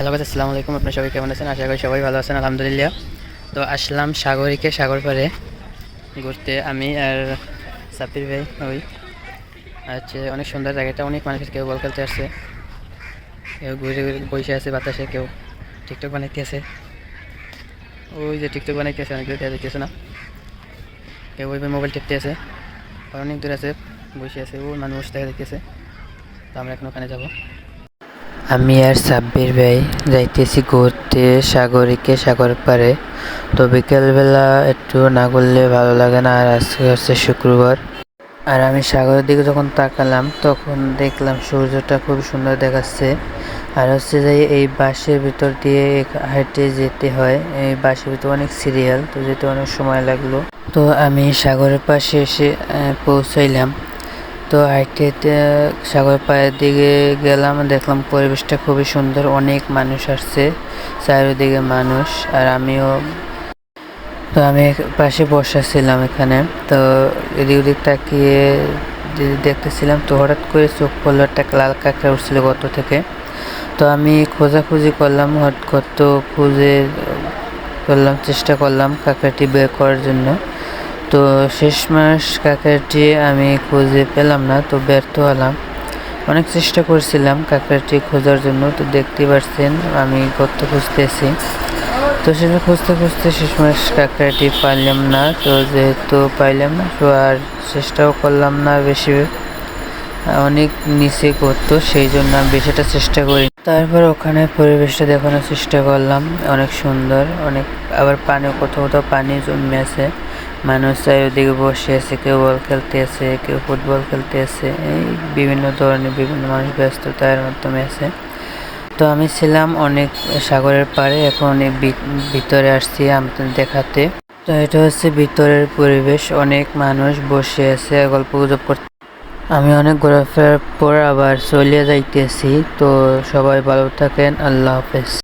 Hello গাছ আসসালামু আলাইকুম। আপনার সবাই কেমন আছেন? আশা করি সবাই ভালো আছেন, আলহামদুলিল্লাহ। তো আসলাম সাগরিকে সাগর পাড়ে ঘুরতে। আমি আর সাপির ভাই, ওই। আর হচ্ছে অনেক সুন্দর জায়গাটা, অনেক মানুষের কেউ বল খেলতে আসছে। কেউ ঘুরে বসে আছে বাতাসে, কেউ টিকটক বানাইতে আছে। ওই যে টিকটক বানাইতে আছে, অনেকগুলো দেখা দেখতেছে না? কেউ ওই মোবাইল টিপতে আছে। অনেক দূর আছে, বসে আছে, ও মানুষ দেখা দেখতেছে। তো আমরা এখন ওখানে যাব। আমি আর সাব্বির ভাই যাইতেছি ঘুরতে সাগরিকে সাগর পাড়ে। তো বিকেলবেলা একটু না করলে ভালো লাগে না, আর আজকে হচ্ছে শুক্রবার। আর আমি সাগরের দিকে যখন তাকালাম, তখন দেখলাম সূর্যটা খুব সুন্দর দেখাচ্ছে। আর হচ্ছে যে এই বাসের ভিতর দিয়ে হেঁটে যেতে হয়। এই বাসের ভিতর অনেক সিরিয়াল তো যেতে অনেক সময় লাগল। তো আমি সাগরের পাশে এসে পৌঁছাইলাম। তো হাইটে সাগর পায়ের দিকে গেলাম, দেখলাম পরিবেশটা খুবই সুন্দর, অনেক মানুষ আসছে, চারিদিকে মানুষ আর আমিও। তো আমি পাশে বসেছিলাম এখানে, তো এদিক ওদিক তাকিয়ে দেখতেছিলাম তো হঠাৎ করে চোখ পড়ল একটা লাল কাঁকড়া উঠছিল গত থেকে। তো আমি খোঁজাখুঁজি করলাম হট কত খুঁজে করলাম চেষ্টা করলাম কাঁকড়াটি বের করার জন্য। তো শেষ মাস কাঁকড়াটি আমি খুঁজে পেলাম না, তো ব্যর্থ হলাম। অনেক চেষ্টা করছিলাম কাঁকড়াটি খোঁজার জন্য, তো দেখতে পাচ্ছেন আমি গর্ত খুঁজতেছি। তো সেটা খুঁজতে খুঁজতে শেষ মাস কাঁকড়াটি পাইলাম না, তো যেহেতু পাইলাম না, তো আর চেষ্টাও করলাম না বেশি। অনেক নিচে করতো সেই জন্য আমি বেশিটা চেষ্টা করি। তারপর ওখানে পরিবেশটা দেখানোর চেষ্টা করলাম, অনেক সুন্দর, অনেক, আবার পানি কোথাও কোথাও পানি জমে আছে। মানুষ চারিদিকে বসে আছে, কেউ বল খেলতে আছে, কেউ ফুটবল খেলতে আছে, এই বিভিন্ন ধরনের বিভিন্ন মানুষ ব্যস্ততার মাধ্যমে আছে। তো আমি ছিলাম অনেক সাগরের পাড়ে, এখন ভি- ভিতরে আসছি আপনাদের দেখাতে। তো এটা হচ্ছে ভিতরের পরিবেশ, অনেক মানুষ বসে আছে, গল্প গুজব করতে। আমি অনেক ঘোরাফেরার পর আবার চলে যাইতেছি, তো সবাই ভালো থাকেন, আল্লাহ হাফেজ।